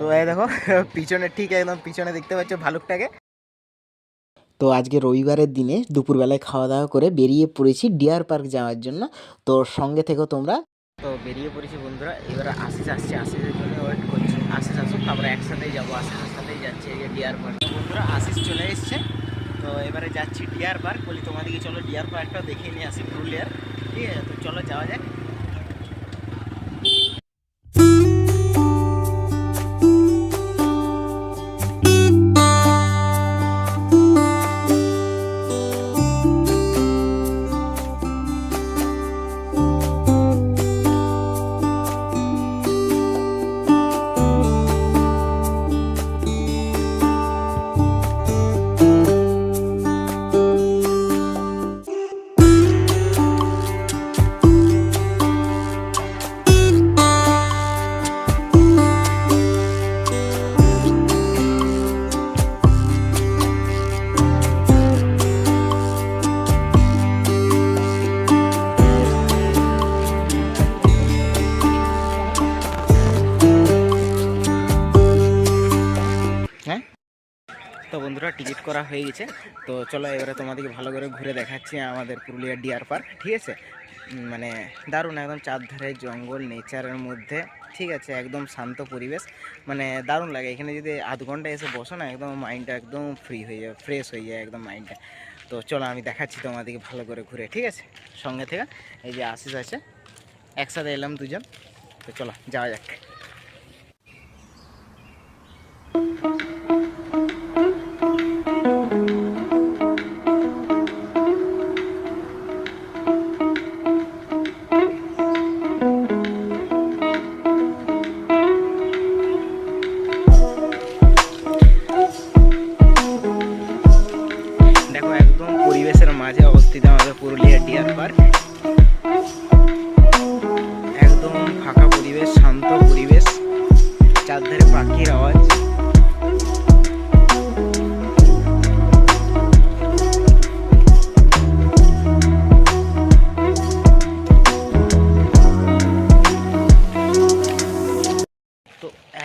তো এই দেখো পিছনে ঠিক একদম পিছনে দেখতে পাচ্ছ ভালুকটাকে। তো আজকে রবিবারের দিনে দুপুরবেলায় খাওয়া দাওয়া করে বেরিয়ে পড়েছি ডিয়ার পার্ক যাওয়ার জন্য। তো সঙ্গে থেকো তোমরা তো বেরিয়ে পড়েছি বন্ধুরা এবার আশিস আসছে। আশিসের জন্য ওয়েট করছি। আশিস আসুক আমরা একসাথেই যাব। আশিসের সাথেই যাচ্ছি এই যে ডিয়ার পার্ক। বন্ধুরা আশিস চলে এসছে। তো এবারে যাচ্ছি ডিয়ার পার্ক। বলি তোমাদেরকে চলো ডিয়ার পার্কটা দেখে নিয়ে আসি পুরুলিয়ার। ঠিক আছে তো চলো যাওয়া যাক। বন্ধুরা টিকিট করা হয়ে গেছে। তো চলো এবারে তোমাদেরকে ভালো করে ঘুরে দেখাচ্ছি আমাদের পুরুলিয়া ডিয়ার পার্ক ঠিক আছে? মানে দারুণ একদম চারধারে জঙ্গল নেচারের মধ্যে, ঠিক আছে? একদম শান্ত পরিবেশ। মানে দারুণ লাগে। এখানে যদি আধ ঘণ্টা এসে বসো না, একদম মাইন্ডটা একদম ফ্রি হয়ে যাবে ফ্রেশ হয়ে যায় একদম মাইন্ডটা তো চলো আমি দেখাচ্ছি তোমাদেরকে ভালো করে ঘুরে, ঠিক আছে? সঙ্গে থেকে এই যে আশিস আছে, একসাথে এলাম দুজন। তো চলো, যাওয়া যাক।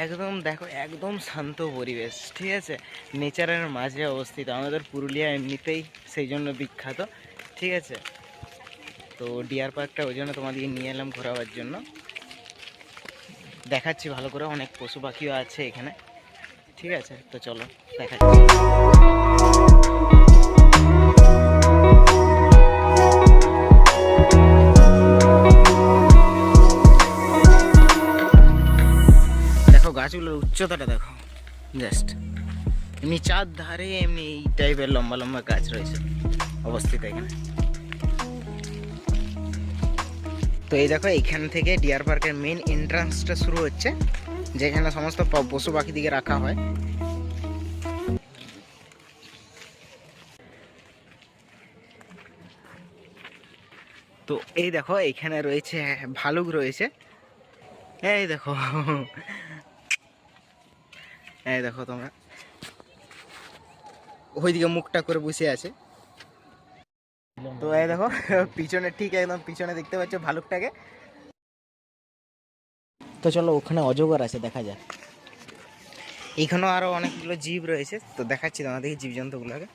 একদম, দেখো, একদম শান্ত পরিবেশ, ঠিক আছে? নেচারের মাঝে অবস্থিত। আমাদের পুরুলিয়া এমনিতেই সেই জন্য বিখ্যাত, ঠিক আছে? তো ডিয়ার পার্কটা ওই জন্য তোমাদেরকে নিয়ে এলাম ঘোরাবার জন্য। দেখাচ্ছি ভালো করে, অনেক পশু পাখিও আছে এখানে, ঠিক আছে? তো চলো, দেখাচ্ছি। উচ্চতাটা দেখো। জাস্ট এমনি চার ধারে এমনি এই টাইপের লম্বা লম্বা গাছ রয়েছে। অবস্থিত এখানে। তো এই দেখো, এইখান থেকে ডিয়ার পার্কের মেন এন্ট্রান্সটা শুরু হচ্ছে, যেখানে সমস্ত পশু পাখি দিকে রাখা হয়। তো এই দেখো, এইখানে রয়েছে, ভালুক রয়েছে। এই দেখো এই দেখো তোমরা। ওইদিকে মুখটা করে বসে আছে। তো এই দেখো, পিছনে ঠিক একদম পিছনে দেখতে পাচ্ছ ভালুকটাকে। তো চলো ওখানে অজগর আছে, দেখা যাক। এখানেও আরও অনেকগুলো জীব রয়েছে। তো দেখাচ্ছি তোমাদেরকে জীবজন্তুগুলোকে।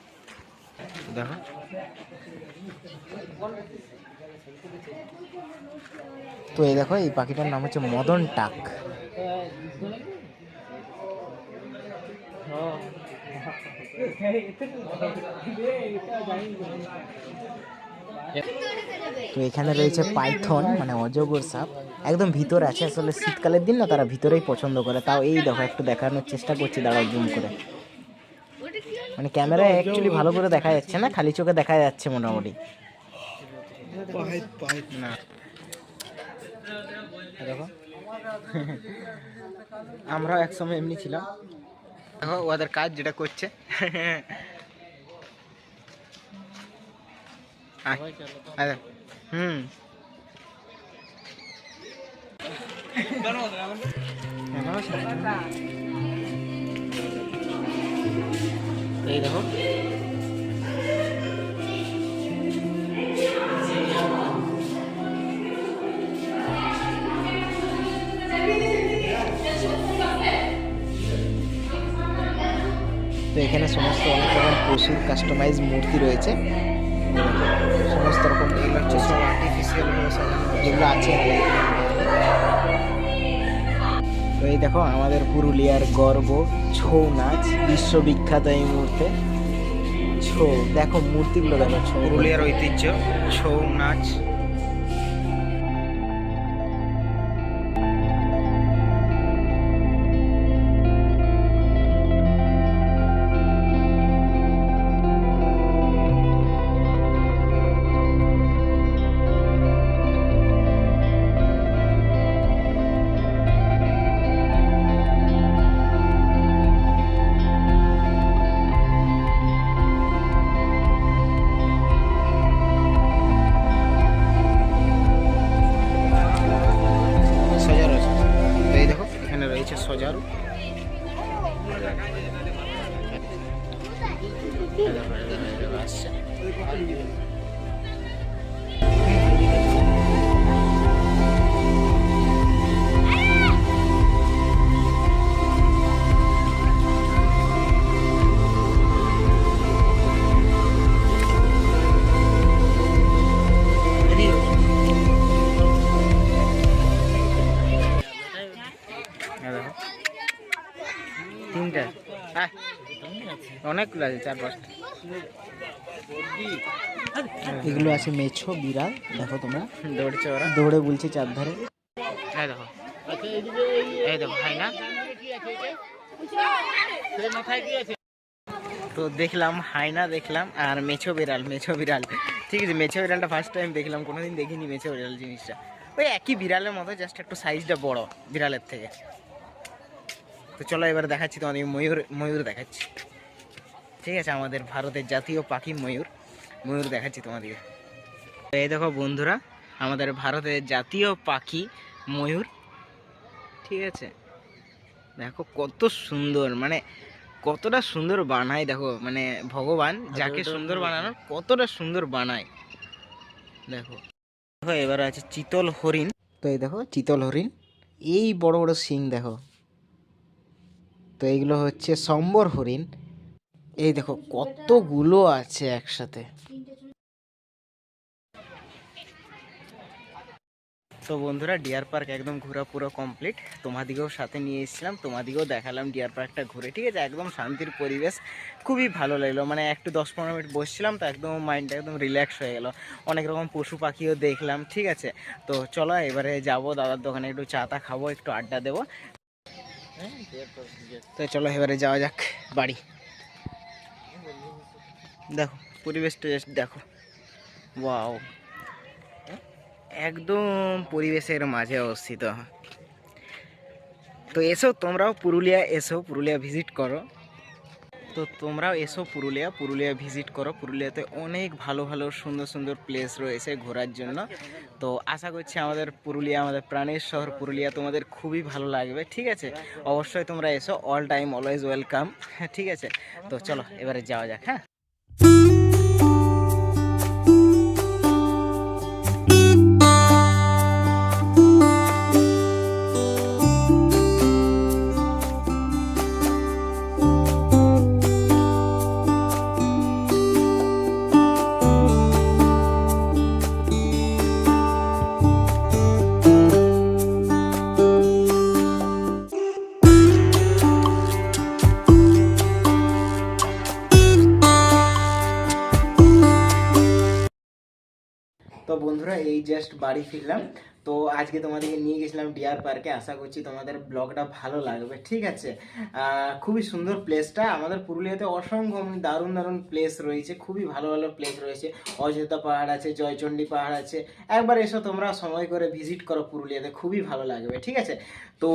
দেখো। তো এই দেখো, এই পাখিটার নাম হচ্ছে মদন টাক। তো এখানে রয়েছে পাইথন মানে অজগর সাপ। একদম ভিতরে আছে, আসলে শীতকালের দিন না, তারা ভিতরেই পছন্দ করে। তাও এই দেখো, একটু দেখানোর চেষ্টা করছি, দাঁড়াও জুম করে। মানে ক্যামেরায় অ্যাকচুয়ালি ভালো করে দেখা যাচ্ছে না, খালি চোখে দেখা যাচ্ছে মোটামুটি। না একসময় এমনি ছিলাম। দেখো ওদের কাজ যেটা করছে। হুম। এই দেখো। এখানে সমস্ত অনেক রকম পশুর কাস্টমাইজ মূর্তি রয়েছে। সমস্ত রকম যেগুলো আছে তো এই দেখো, আমাদের পুরুলিয়ার গর্ব ছৌ নাচ, বিশ্ববিখ্যাত এই মুহূর্তে। ছৌ, দেখো মূর্তিগুলো দেখো, ছৌ। পুরুলিয়ার ঐতিহ্য, ছৌ নাচ। 0. অনেকগুলো আছে। চার পাঁচটা। এগুলো আছে মেছো বিড়াল দেখো তোমরা। দৌড়ছে ওরা। দৌড়ে বলছে চারধারে এই দেখো। এই দেখো হাই না? তো দেখলাম হাইনা দেখলাম আর মেছো বিড়াল মেছো বিড়াল। ঠিক আছে মেছো বিড়ালটা ফার্স্ট টাইম দেখলাম কোনোদিন দেখিনি মেছো বিড়াল জিনিসটা। ওই একই বিড়ালের মতো জাস্ট একটু সাইজটা বড় বিড়ালের থেকে। তো চলো এবার দেখাচ্ছি তোমাদের ময়ূর ময়ূর দেখাচ্ছি। ঠিক আছে আমাদের ভারতের জাতীয় পাখি ময়ূর। ময়ূর দেখাচ্ছি তোমাদেরকে তো এই দেখো বন্ধুরা আমাদের ভারতের জাতীয় পাখি ময়ূর। ঠিক আছে? দেখো কত সুন্দর মানে কতটা সুন্দর বানায় দেখো মানে ভগবান যাকে সুন্দর বানানোর কতটা সুন্দর বানায়। দেখো দেখো এবার আছে চিতল হরিণ। তো এই দেখো চিতল হরিণ। এই বড় বড় শিং দেখো। তো এইগুলো হচ্ছে সম্বর হরিণ। এই দেখো কতগুলো আছে একসাথে। তো বন্ধুরা, ডিয়ার পার্ক একদম ঘোরা পুরো কমপ্লিট। তোমাদিকেও সাথে নিয়ে এসেছিলাম তোমাদিকেও দেখালাম ডিয়ার পার্কটা ঘুরে। ঠিক আছে, একদম শান্তির পরিবেশ, খুবই ভালো লাগল। মানে একটু দশ পনেরো মিনিট বসছিলাম, তো একদম মাইন্ডটা একদম রিল্যাক্স হয়ে গেল। অনেক রকম পশু পাখিও দেখলাম, ঠিক আছে। তো চলো, এবারে যাব দাদার দোকানে, একটু চা টা খাব, একটু আড্ডা দেবো। তো চলো, এবারে যাওয়া যাক বাড়ি। দেখো, পরিবেশটা just দেখো। ওয়াও একদম পরিবেশের মাঝে অবস্থিত। তো এসো, তোমরাও পুরুলিয়া এসো, পুরুলিয়া ভিজিট করো। তো তোমরাও এসো পুরুলিয়া পুরুলিয়া ভিজিট করো। পুরুলিয়াতে অনেক ভালো ভালো, সুন্দর সুন্দর প্লেস রয়েছে ঘোরার জন্য। তো আশা করছি আমাদের পুরুলিয়া, আমাদের প্রাণের শহর পুরুলিয়া তোমাদের খুবই ভালো লাগবে, ঠিক আছে? অবশ্যই তোমরা এসো অল টাইম অলওয়েজ ওয়েলকাম ঠিক আছে? তো চলো, এবারে যাওয়া যাক হ্যাঁ? তো বন্ধুরা এই জাস্ট বাড়ি ফিরলাম। তো আজকে তোমাদেরকে নিয়ে গেছিলাম ডিয়ার পার্কে আশা করছি তোমাদের ব্লগটা ভালো লাগবে, ঠিক আছে? খুবই সুন্দর প্লেসটা আমাদের পুরুলিয়াতে অসংখ্য দারুণ দারুণ প্লেস রয়েছে, খুবই ভালো ভালো প্লেস রয়েছে। অযোধ্যা পাহাড় আছে, জয়চণ্ডী পাহাড় আছে। একবার এসো তোমরা, সময় করে ভিজিট করো পুরুলিয়াতে, খুবই ভালো লাগবে, ঠিক আছে? তো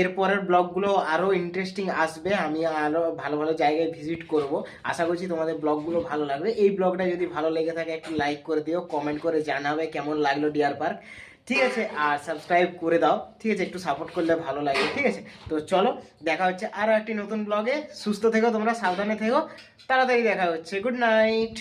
এরপরের ব্লগগুলো আরও ইন্টারেস্টিং আসবে, আমি আরও ভালো ভালো জায়গায় ভিজিট করব। আশা করছি তোমাদের ব্লগগুলো ভালো লাগবে। এই ব্লগটা যদি ভালো লেগে থাকে, একটু লাইক করে দিও কমেন্ট করে জানাবে কেমন লাগল ডিয়ার পার্ক ঠিক আছে, আর সাবস্ক্রাইব করে দাও, ঠিক আছে, একটু সাপোর্ট করলে ভালো লাগে, ঠিক আছে? তো চলো, দেখা হচ্ছে আরও একটি নতুন ব্লগে সুস্থ থেকো, তোমরা সাবধানে থেকো। তাড়াতাড়ি দেখা হচ্ছে। Good night